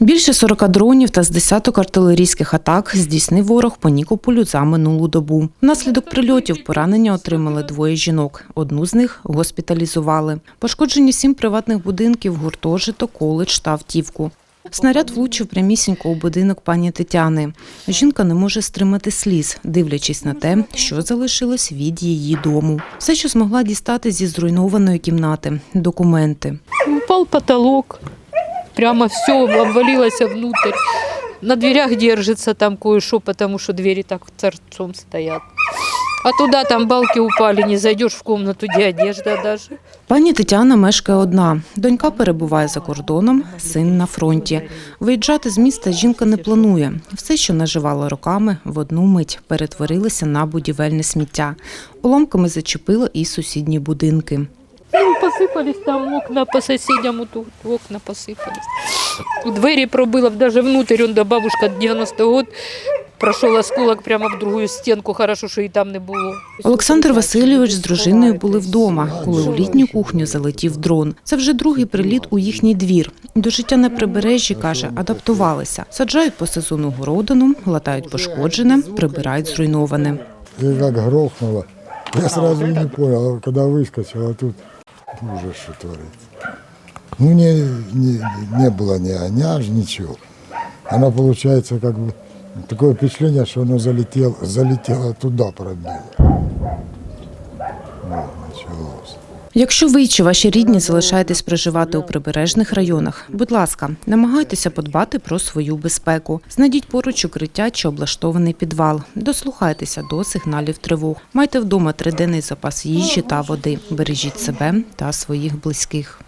Більше 40 дронів та з десяток артилерійських атак здійснив ворог по Нікополю за минулу добу. Внаслідок прильотів поранення отримали двоє жінок. Одну з них госпіталізували. Пошкоджені сім приватних будинків, гуртожиток, коледж та автівку. Снаряд влучив прямісінько у будинок пані Тетяни. Жінка не може стримати сліз, дивлячись на те, що залишилось від її дому. Все, що змогла дістати зі зруйнованої кімнати – документи. Упал потолок, прямо все обвалилось внутрь. На дверях держится там кое-что, потому что двери так торцом стоят. А туда там балки упали, не зайдешь в комнату, где одежда даже. Пані Тетяна мешкає одна. Донька перебуває за кордоном, син на фронті. Виїжджати з міста жінка не планує. Все, що наживала роками, в одну мить перетворилося на будівельне сміття. Уламками зачепило і сусідні будинки. Ну, посыпались там окна по соседям, вот тут окна посыпались. Двери пробило даже внутрь, он да бабушка 90 год, прошел осколок прямо в другую стенку, хорошо, що і там не було. Олександр Васильович з дружиною були вдома, коли у літню кухню залетів дрон. Це вже другий приліт у їхній двір. До життя на прибережжі, каже, адаптувалися. Саджають по сезону городину, латають пошкоджене, прибирають зруйноване. И как грохнуло. Я сразу и не понял, а когда выскочил, а тут ужас, что творится. Ну, не, не, не было ни огня, ничего. Она, получается, как бы такое впечатление, что она залетела, залетела туда, пробила. Вот, началось. Якщо ви чи ваші рідні залишаєтесь проживати у прибережних районах, будь ласка, намагайтеся подбати про свою безпеку. Знайдіть поруч укриття чи облаштований підвал. Дослухайтеся до сигналів тривог. Майте вдома триденний запас їжі та води. Бережіть себе та своїх близьких.